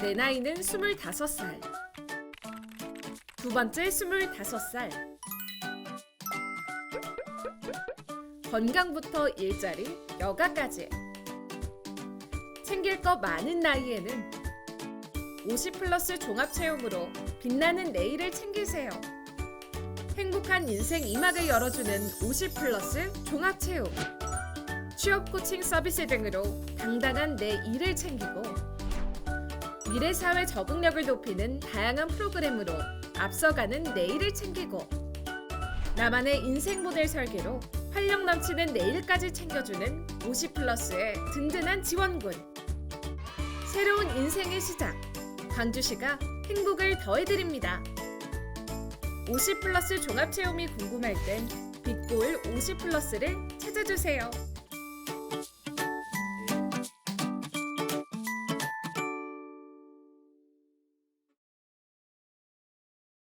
내 나이는 25살. 두 번째 25살. 건강부터 일자리, 여가까지. 챙길 거 많은 나이에는 50 플러스 종합 체험으로 빛나는 내일을 챙기세요. 행복한 인생 이막을 열어주는 50 플러스 종합 체험. 취업 코칭 서비스 등으로 당당한 내 일을 챙기고 미래 사회 적응력을 높이는 다양한 프로그램으로 앞서가는 내일을 챙기고 나만의 인생 모델 설계로 활력 넘치는 내일까지 챙겨주는 50 플러스의 든든한 지원군. 새로운 인생의 시작. 광주시가 행복을 더해드립니다. 50 플러스 종합 체험이 궁금할 땐 빅볼 50 플러스를 찾아주세요.